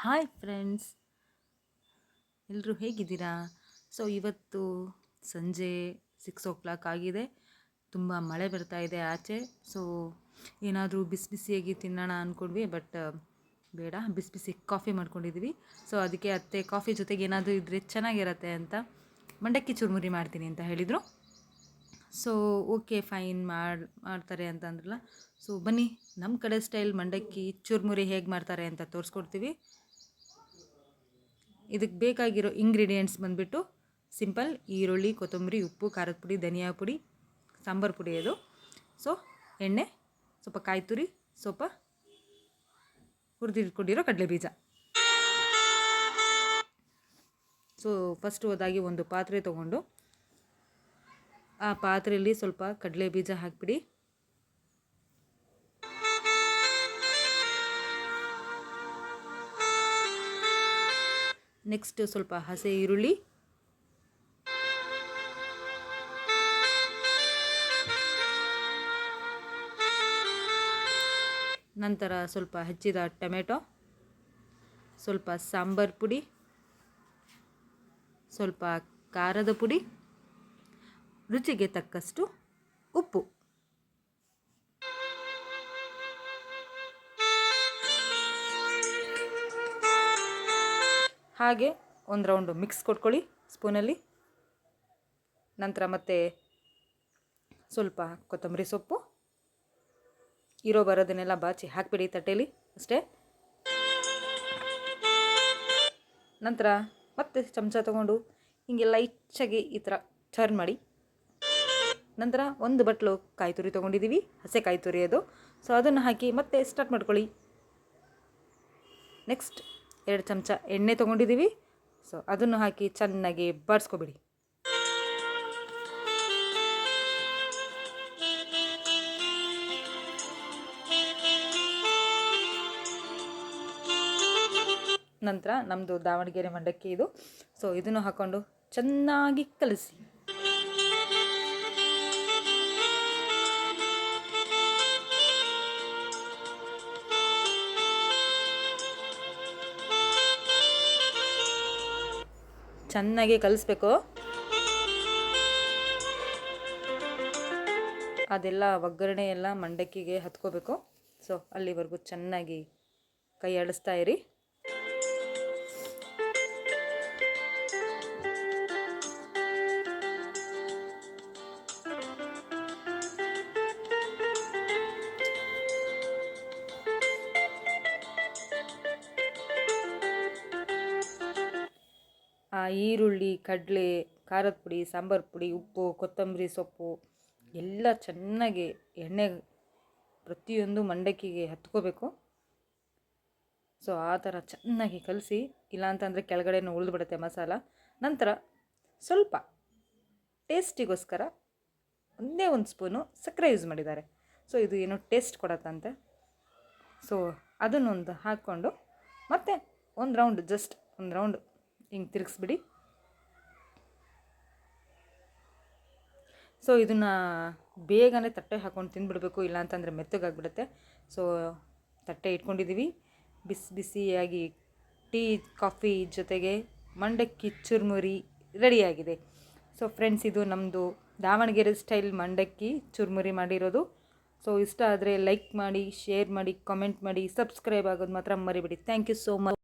Hi friends ಎಲ್ಲರೂ ಹೇಗಿದ್ದೀರಾ? So ಇವತ್ತು ಸಂಜೆ ಸಿಕ್ಸ್ ಓ ಕ್ಲಾಕ್ ಆಗಿದೆ. ತುಂಬ ಮಳೆ ಬರ್ತಾ ಇದೆ ಆಚೆ. ಸೊ ಏನಾದರೂ ಬಿಸಿ ಬಿಸಿಯಾಗಿ ತಿನ್ನೋಣ ಅಂದ್ಕೊಂಡ್ವಿ ಬಟ್ ಬೇಡ. ಬಿಸಿ ಬಿಸಿ ಕಾಫಿ ಮಾಡ್ಕೊಂಡಿದ್ವಿ. ಸೊ ಅದಕ್ಕೆ ಅತ್ತೆ ಕಾಫಿ ಜೊತೆಗೆ ಏನಾದರೂ ಇದ್ದರೆ ಚೆನ್ನಾಗಿರತ್ತೆ ಅಂತ ಮಂಡಕ್ಕಿ ಚುರುಮುರಿ ಮಾಡ್ತೀನಿ ಅಂತ ಹೇಳಿದರು. ಸೊ ಓಕೆ ಫೈನ್ ಮಾಡಿ, ಮಾಡ್ತಾರೆ ಅಂತ ಅಂದ್ರಲ್ಲ. ಸೊ ಬನ್ನಿ ನಮ್ಮ ಕಡೆ ಸ್ಟೈಲ್ ಮಂಡಕ್ಕಿ ಚುರುಮುರಿ ಹೇಗೆ ಮಾಡ್ತಾರೆ ಅಂತ ತೋರಿಸ್ಕೊಡ್ತೀವಿ. ಇದಕ್ಕೆ ಬೇಕಾಗಿರೋ ಇಂಗ್ರೀಡಿಯೆಂಟ್ಸ್ ಬಂದುಬಿಟ್ಟು ಸಿಂಪಲ್ ಈರುಳ್ಳಿ, ಕೊತ್ತಂಬರಿ, ಉಪ್ಪು, ಖಾರದ ಪುಡಿ, ಧನಿಯಾ ಪುಡಿ, ಸಾಂಬಾರು ಪುಡಿ ಅದು. ಸೊ ಎಣ್ಣೆ, ಸ್ವಲ್ಪ ಕಾಯಿ ತುರಿ, ಸ್ವಲ್ಪ ಹುರಿದಿಟ್ಕೊಂಡಿರೋ ಕಡಲೆ ಬೀಜ ಸೊ ಫಸ್ಟ್ ಹೋದಾಗಿ ಒಂದು ಪಾತ್ರೆ ತೊಗೊಂಡು ಆ ಪಾತ್ರೆಯಲ್ಲಿ ಸ್ವಲ್ಪ ಕಡಲೆ ಬೀಜ ಹಾಕಿಬಿಡಿ. ನೆಕ್ಸ್ಟ್ ಸ್ವಲ್ಪ ಹಸೆ ಈರುಳ್ಳಿ. ನಂತರ ಸ್ವಲ್ಪ ಹೆಚ್ಚಿದ ಟೊಮೆಟೊ. ಸ್ವಲ್ಪ ಸಾಂಬಾರು ಪುಡಿ. ಸ್ವಲ್ಪ ಖಾರದ ಪುಡಿ. ರುಚಿಗೆ ತಕ್ಕಷ್ಟು ಉಪ್ಪು. ಹಾಗೆ ಒಂದು ರೌಂಡು ಮಿಕ್ಸ್ ಕೊಟ್ಕೊಳ್ಳಿ ಸ್ಪೂನಲ್ಲಿ. ನಂತರ ಮತ್ತೆ ಸ್ವಲ್ಪ ಕೊತ್ತಂಬರಿ ಸೊಪ್ಪು. ಇರೋ ಬರೋದನ್ನೆಲ್ಲ ಬಾಚಿ ಹಾಕಿಬಿಡಿ ತಟ್ಟೆಯಲ್ಲಿ ಅಷ್ಟೇ. ನಂತರ ಮತ್ತೆ ಚಮಚ ತಗೊಂಡು ಹೀಗೆ ಲೈಚಾಗಿ ಈ ಥರ ಟರ್ನ್ ಮಾಡಿ. ನಂತರ ಒಂದು ಬಟ್ಲು ಕಾಯಿ ತುರಿ ತೊಗೊಂಡಿದ್ದೀವಿ, ಹಸೆ ಕಾಯಿ ತುರಿ ಅದು. ಸೊ ಅದನ್ನು ಹಾಕಿ ಮತ್ತೆ ಸ್ಟಾರ್ಟ್ ಮಾಡ್ಕೊಳ್ಳಿ. ನೆಕ್ಸ್ಟ್ ಎರಡು ಚಮಚ ಎಣ್ಣೆ ತೊಗೊಂಡಿದ್ದೀವಿ. ಸೊ ಅದನ್ನು ಹಾಕಿ ಚೆನ್ನಾಗಿ ಬಾಡಿಸ್ಕೊಬಿಡಿ ನಂತರ ನಮ್ಮದು ದಾವಣಗೆರೆ ಮಂಡಕ್ಕಿ ಇದು. ಸೊ ಇದನ್ನು ಹಾಕ್ಕೊಂಡು ಚೆನ್ನಾಗಿ ಕಲಿಸಿ. ಚೆನ್ನಾಗಿ ಕಲಿಸ್ಬೇಕು. ಅದೆಲ್ಲ ಒಗ್ಗರಣೆ ಎಲ್ಲ ಮಂಡಕ್ಕಿಗೆ ಹತ್ಕೋಬೇಕು. ಸೊ ಅಲ್ಲಿವರೆಗೂ ಚೆನ್ನಾಗಿ ಕೈ ಅಳಿಸ್ತಾ ಇರಿ. ಈರುಳ್ಳಿ, ಕಡಲೆ, ಖಾರದ ಪುಡಿ, ಸಾಂಬಾರು ಪುಡಿ, ಉಪ್ಪು, ಕೊತ್ತಂಬರಿ ಸೊಪ್ಪು ಎಲ್ಲ ಚೆನ್ನಾಗಿ ಎಣ್ಣೆ ಪ್ರತಿಯೊಂದು ಮಂಡಕ್ಕಿಗೆ ಹತ್ಕೋಬೇಕು. ಸೊ ಆ ಥರ ಚೆನ್ನಾಗಿ ಕಲಸಿ, ಇಲ್ಲಾಂತಂದರೆ ಕೆಳಗಡೆನೂ ಉಳಿದ್ಬಿಡುತ್ತೆ ಮಸಾಲ. ನಂತರ ಸ್ವಲ್ಪ ಟೇಸ್ಟಿಗೋಸ್ಕರ ಒಂದೇ ಒಂದು ಸ್ಪೂನು ಸಕ್ಕರೆ ಯೂಸ್ ಮಾಡಿದ್ದಾರೆ. ಸೊ ಇದು ಏನು ಟೇಸ್ಟ್ ಕೊಡತ್ತಂತೆ. ಸೊ ಅದನ್ನೊಂದು ಹಾಕ್ಕೊಂಡು ಮತ್ತೆ ಒಂದು ರೌಂಡ್ ಜಸ್ಟ್ ಒಂದು ರೌಂಡ್ ಹಿಂಗೆ ತಿರುಗಿಸ್ಬಿಡಿ. ಸೊ ಇದನ್ನು ಬೇಗನೆ ತಟ್ಟೆ ಹಾಕ್ಕೊಂಡು ತಿಂದುಬಿಡ್ಬೇಕು ಇಲ್ಲ ಅಂತಂದರೆ ಮೆತ್ತಗಾಗ್ಬಿಡುತ್ತೆ. ಸೊ ತಟ್ಟೆ ಇಟ್ಕೊಂಡಿದ್ದೀವಿ ಬಿಸಿ ಬಿಸಿಯಾಗಿ ಟೀ, ಕಾಫಿ ಜೊತೆಗೆ ಮಂಡಕ್ಕಿ ಚುರುಮುರಿ ರೆಡಿಯಾಗಿದೆ. ಸೊ ಫ್ರೆಂಡ್ಸ್ ಇದು ನಮ್ಮದು ದಾವಣಗೆರೆ ಸ್ಟೈಲ್ ಮಂಡಕ್ಕಿ ಚುರುಮುರಿ ಮಾಡಿರೋದು. ಸೊ ಇಷ್ಟ ಆದರೆ ಲೈಕ್ ಮಾಡಿ ಶೇರ್ ಮಾಡಿ ಕಾಮೆಂಟ್ ಮಾಡಿ ಸಬ್ಸ್ಕ್ರೈಬ್ ಆಗೋದು ಮಾತ್ರ ಮರಿಬಿಡಿ. Thank you so much